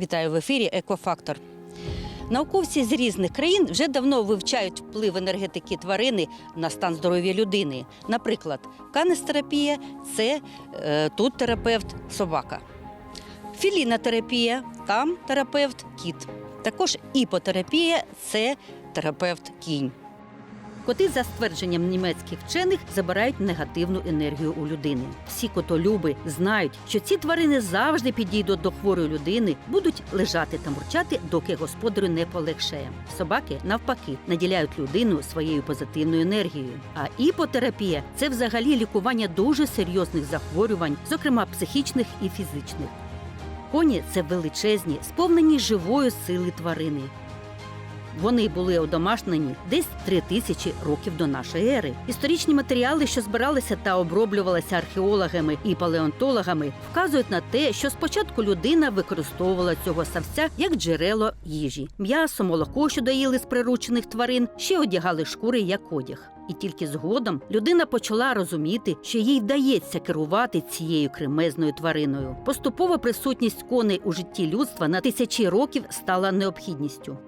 Вітаю в ефірі Екофактор. Науковці з різних країн вже давно вивчають вплив енергетики тварини на стан здоров'я людини. Наприклад, канестерапія це е, тут терапевт собака. Філінотерапія там терапевт кіт. Також іпотерапія це терапевт кінь. Коти, за ствердженням німецьких вчених, забирають негативну енергію у людини. Всі котолюби знають, що ці тварини завжди підійдуть до хворої людини, будуть лежати та мурчати, доки господарю не полегшає. Собаки, навпаки, наділяють людину своєю позитивною енергією. А іпотерапія це взагалі лікування дуже серйозних захворювань, зокрема психічних і фізичних. Коні це величезні, сповнені живої сили тварини. Вони були одомашнені десь три тисячі років до нашої ери. Історичні матеріали, що збиралися та оброблювалися археологами і палеонтологами, вказують на те, що спочатку людина використовувала цього савця як джерело їжі. М'ясо, молоко, що доїли з приручених тварин, ще одягали шкури як одяг. І тільки згодом людина почала розуміти, що їй вдається керувати цією кремезною твариною. Поступово присутність коней у житті людства на тисячі років стала необхідністю.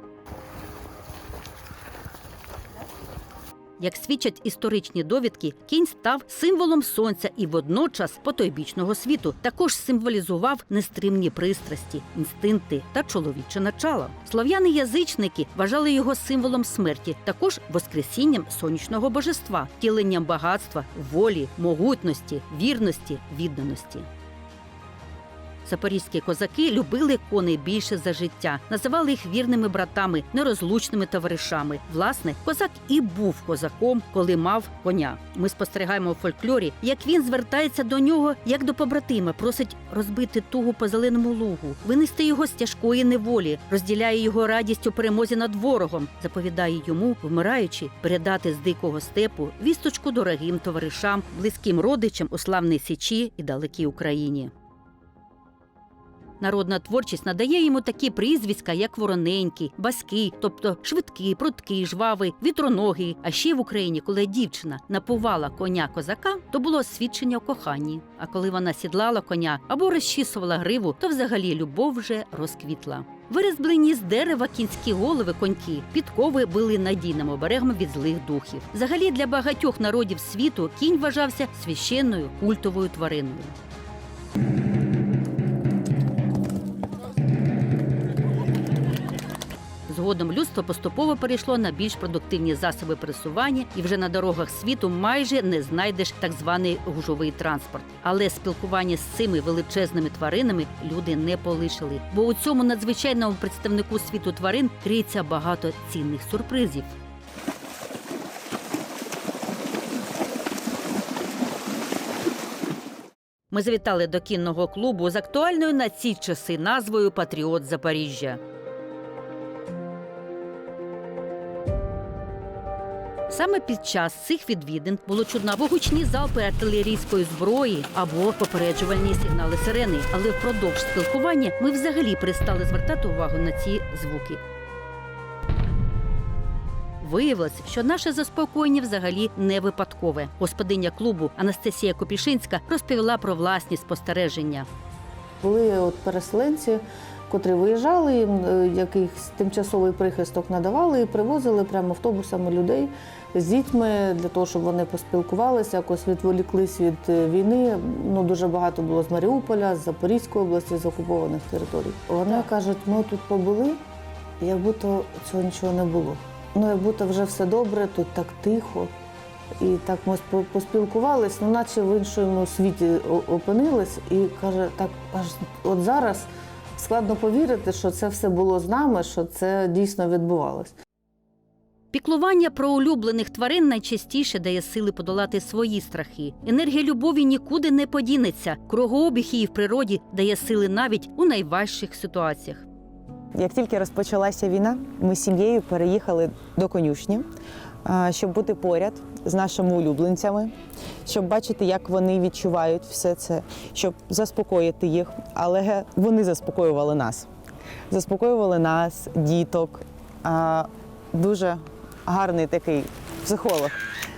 Як свідчать історичні довідки, кінь став символом сонця і водночас потойбічного світу. Також символізував нестримні пристрасті, інстинкти та чоловіче начало. Слов'яни-язичники вважали його символом смерті, також воскресінням сонячного божества, втіленням багатства, волі, могутності, вірності, відданості. Запорізькі козаки любили коней більше за життя, називали їх вірними братами, нерозлучними товаришами. Власне, козак і був козаком, коли мав коня. Ми спостерігаємо у фольклорі, як він звертається до нього як до побратима, просить розбити тугу по зеленому лугу, винести його з тяжкої неволі, розділяє його радість у перемозі над ворогом, заповідає йому, вмираючи, передати з дикого степу вісточку дорогим товаришам, близьким родичам у славній січі і далекій Україні. Народна творчість надає йому такі прізвиська, як вороненький, баський, тобто швидкий, пруткий, жвавий, вітроногий. А ще в Україні, коли дівчина напувала коня козака, то було свідчення у коханні. А коли вона сідлала коня або розчісувала гриву, то взагалі любов вже розквітла. Вирізблені з дерева кінські голови коньки, підкови були надійним оберегом від злих духів. Взагалі для багатьох народів світу кінь вважався священною культовою твариною. Згодом людство поступово перейшло на більш продуктивні засоби пересування, і вже на дорогах світу майже не знайдеш так званий гужовий транспорт. Але спілкування з цими величезними тваринами люди не полишили, бо у цьому надзвичайному представнику світу тварин криється багато цінних сюрпризів. Ми завітали до кінного клубу з актуальною на ці часи назвою Патріот Запоріжжя. Саме під час цих відвідин було чудно або гучні залпи артилерійської зброї, або попереджувальні сигнали сирени. Але впродовж спілкування ми взагалі перестали звертати увагу на ці звуки. Виявилось, що наше заспокоєння взагалі не випадкове. Господиня клубу Анастасія Копішинська розповіла про власні спостереження. Були от переселенці, котрі виїжджали, їм е, якийсь тимчасовий прихисток надавали і привозили прямо автобусами людей з дітьми для того, щоб вони поспілкувалися, якось відволіклись від е, війни. Ну дуже багато було з Маріуполя, з Запорізької області, з окупованих територій. Вони кажуть, ми тут побули, як будто цього нічого не було. Ну, як будто вже все добре, тут так тихо. І так ми поспілкувались, ну наче в іншому світі опинились, і каже, так аж от зараз складно повірити, що це все було з нами, що це дійсно відбувалось. Піклування про улюблених тварин найчастіше дає сили подолати свої страхи. Енергія любові нікуди не подінеться. Кругообіг її в природі дає сили навіть у найважчих ситуаціях. Як тільки розпочалася війна, ми з сім'єю переїхали до конюшні, щоб бути поряд з нашими улюбленцями, щоб бачити, як вони відчувають все це, щоб заспокоїти їх. Але вони заспокоювали нас. Заспокоювали нас, діток. Дуже гарний такий психолог.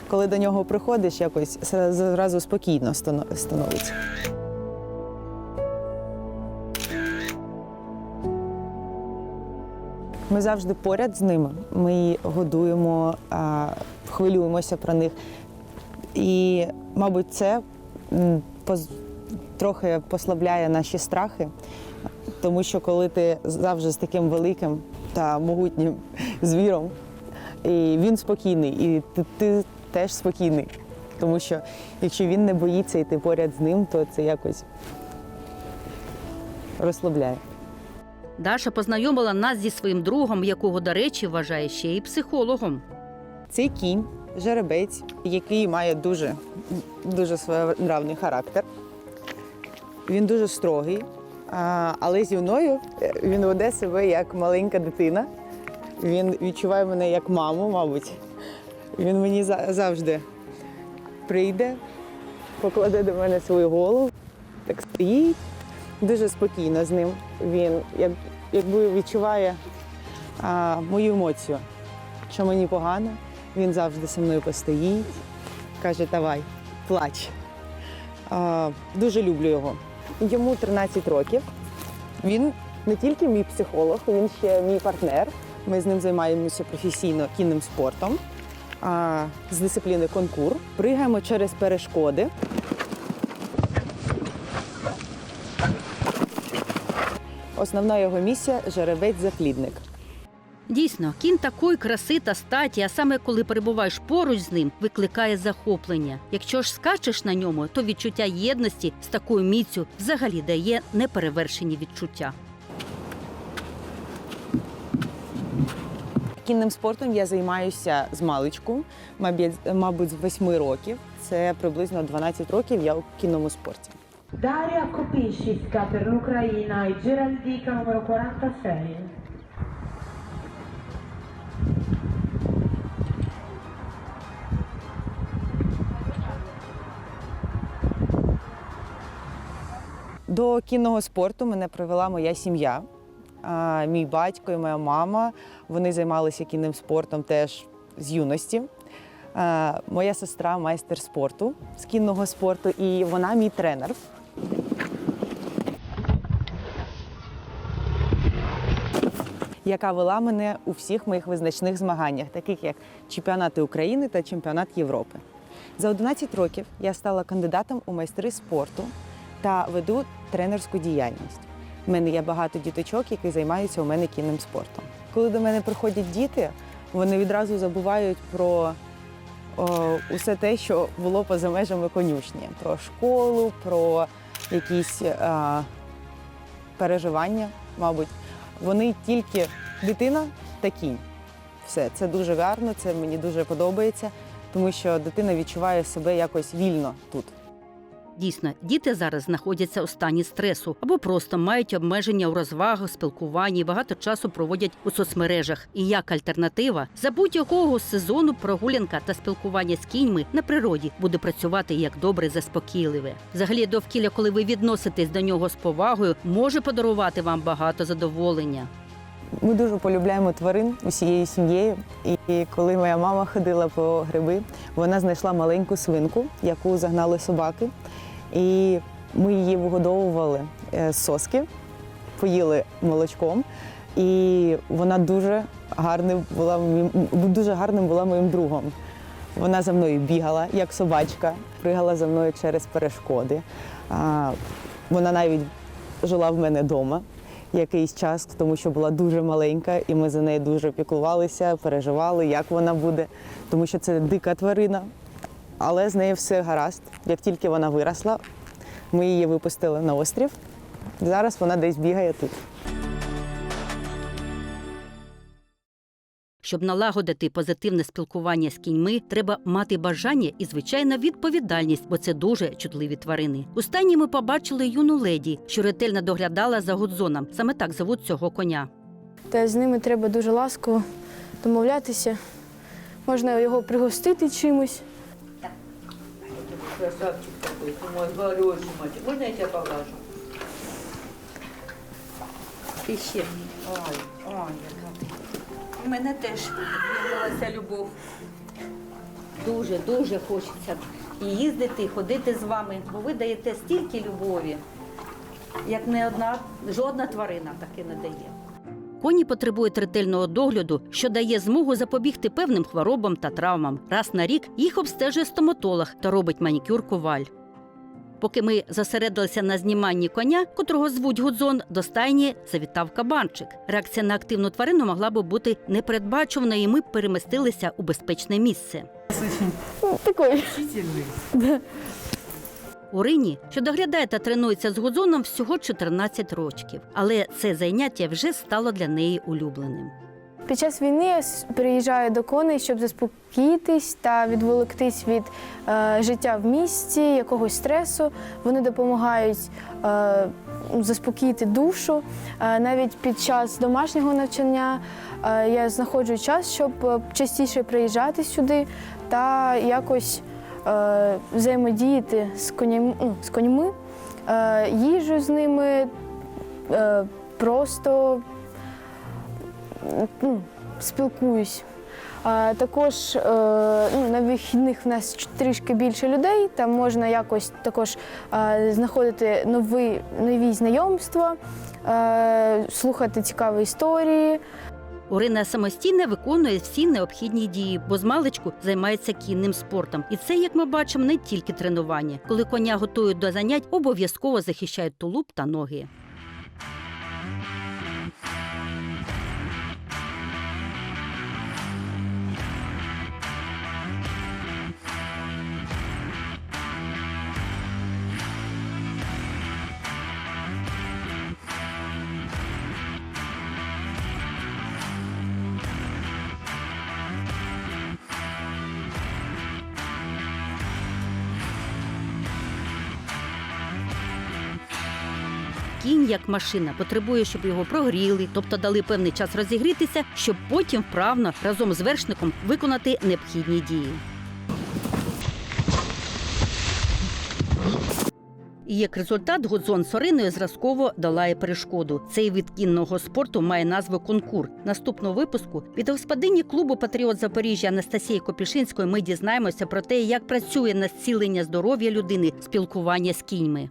Коли до нього приходиш, якось зразу спокійно становиться. Ми завжди поряд з ними. Ми годуємо, хвилюємося про них. І, мабуть, це трохи послабляє наші страхи, тому що коли ти завжди з таким великим та могутнім звіром, і він спокійний, і ти, ти теж спокійний. Тому що якщо він не боїться і ти поряд з ним, то це якось розслабляє. Даша познайомила нас зі своїм другом, якого, до речі, вважає ще й психологом. Цей кінь, жеребець, який має дуже, дуже своєнравний характер. Він дуже строгий, але зі мною е, він веде себе як маленька дитина. Він відчуває мене як маму, мабуть. Він мені завжди прийде, покладе до мене свою голову, так стоїть, дуже спокійно з ним. Він як, якби відчуває а, мою емоцію що мені погано, він завжди зі мною постоїть, каже, давай, плач. А, дуже люблю його. Йому 13 років. Він не тільки мій психолог, він ще мій партнер. Ми з ним займаємося професійно кінним спортом з дисципліни конкур. Пригаємо через перешкоди. Основна його місія жеребець-заплідник. Дійсно, кінь такої краси та статі, а саме коли перебуваєш поруч з ним, викликає захоплення. Якщо ж скачеш на ньому, то відчуття єдності з такою міцю взагалі дає неперевершені відчуття. Кінним спортом я займаюся з маличку, мабуть, з 8 років. Це приблизно 12 років я у кінному спорті. Daria Kopisciska per l'Ucraina e Geraldica numero 46. До кінного спорту мене привела моя сім'я. Мій батько і моя мама вони займалися кінним спортом теж з юності. Моя сестра майстер спорту з кінного спорту, і вона мій тренер. Яка вела мене у всіх моїх визначних змаганнях, таких як чемпіонати України та чемпіонат Європи. За 11 років я стала кандидатом у майстри спорту та веду тренерську діяльність. У мене є багато діточок, які займаються у мене кінним спортом. Коли до мене приходять діти, вони відразу забувають про о, усе те, що було поза межами конюшні, про школу, про якісь а, переживання, мабуть. Вони тільки дитина та кінь. Все, це дуже гарно, це мені дуже подобається, тому що дитина відчуває себе якось вільно тут. Дійсно, діти зараз знаходяться у стані стресу або просто мають обмеження у розвагах, спілкуванні, багато часу проводять у соцмережах. І як альтернатива за будь-якого сезону прогулянка та спілкування з кіньми на природі буде працювати як добре заспокійливе. Взагалі, довкілля, коли ви відноситесь до нього з повагою, може подарувати вам багато задоволення. Ми дуже полюбляємо тварин усією сім'єю. І коли моя мама ходила по гриби, вона знайшла маленьку свинку, яку загнали собаки. І ми її вигодовували е, з соски, поїли молочком. І вона дуже гарним була дуже гарним була моїм другом. Вона за мною бігала, як собачка, пригала за мною через перешкоди. Вона навіть жила в мене вдома якийсь час, тому що була дуже маленька, і ми за нею дуже піклувалися, переживали, як вона буде, тому що це дика тварина. Але з нею все гаразд. Як тільки вона виросла, ми її випустили на острів. Зараз вона десь бігає тут. Щоб налагодити позитивне спілкування з кіньми, треба мати бажання і звичайно відповідальність, бо це дуже чутливі тварини. Останні ми побачили юну леді, що ретельно доглядала за гудзоном. Саме так зовуть цього коня. Та з ними треба дуже ласково домовлятися. Можна його пригостити чимось. Красавчик такой, ты мой хороший мальчик. Можно я тебя поглажу? І ще Ой, ой, у мене теж з'явилася любов. Дуже, дуже хочеться і їздити, і ходити з вами, бо ви даєте стільки любові, як не одна, жодна тварина таки не дає. Коні потребують ретельного догляду, що дає змогу запобігти певним хворобам та травмам. Раз на рік їх обстежує стоматолог та робить манікюр коваль. Поки ми зосередилися на зніманні коня, котрого звуть Гудзон, до стайні завітав кабанчик. Реакція на активну тварину могла би бути непередбачуваною, і ми перемістилися у безпечне місце. Такий. Урині, що доглядає та тренується з Гудзоном, всього 14 років. Але це заняття вже стало для неї улюбленим. Під час війни я приїжджаю до коней, щоб заспокоїтись та відволіктись від е, життя в місті, якогось стресу. Вони допомагають е, заспокоїти душу. Е, навіть під час домашнього навчання е, я знаходжу час, щоб е, частіше приїжджати сюди та якось взаємодіяти з конями, ну, з коньми, їжу з ними, просто ну, спілкуюсь. А, також е, ну, на вихідних в нас трішки більше людей, там можна якось також знаходити нові, нові знайомства, е, слухати цікаві історії. Урина самостійно виконує всі необхідні дії, бо з маличку займається кінним спортом. І це, як ми бачимо, не тільки тренування. Коли коня готують до занять, обов'язково захищають тулуб та ноги. Кінь, як машина, потребує, щоб його прогріли, тобто дали певний час розігрітися, щоб потім вправно разом з вершником виконати необхідні дії. І як результат Гудзон з Ориною зразково долає перешкоду. Цей вид кінного спорту має назву конкур. Наступного випуску від господині клубу Патріот Запоріжжя Анастасії Копішинської ми дізнаємося про те, як працює на зцілення здоров'я людини спілкування з кіньми.